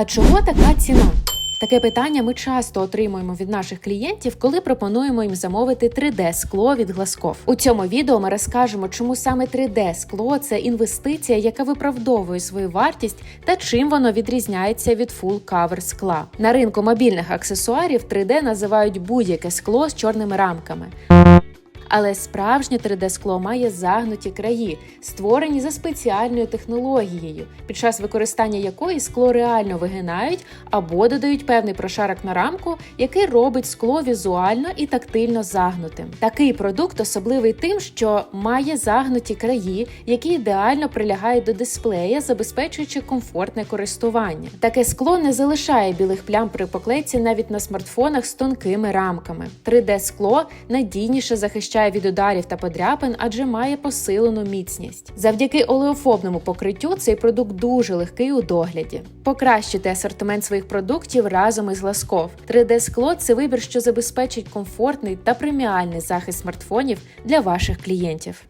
А чого така ціна? Таке питання ми часто отримуємо від наших клієнтів, коли пропонуємо їм замовити 3D-скло від Глазков. У цьому відео ми розкажемо, чому саме 3D-скло це інвестиція, яка виправдовує свою вартість та чим воно відрізняється від full cover скла. На ринку мобільних аксесуарів 3D називають будь-яке скло з чорними рамками. Але справжнє 3D-скло має загнуті краї, створені за спеціальною технологією, під час використання якої скло реально вигинають або додають певний прошарок на рамку, який робить скло візуально і тактильно загнутим. Такий продукт особливий тим, що має загнуті краї, які ідеально прилягають до дисплея, забезпечуючи комфортне користування. Таке скло не залишає білих плям при поклейці навіть на смартфонах з тонкими рамками. 3D-скло надійніше захищає від ударів та подряпин, адже має посилену міцність. Завдяки олеофобному покриттю цей продукт дуже легкий у догляді. Покращити асортимент своїх продуктів разом із Ласков. 3D-скло це вибір, що забезпечить комфортний та преміальний захист смартфонів для ваших клієнтів.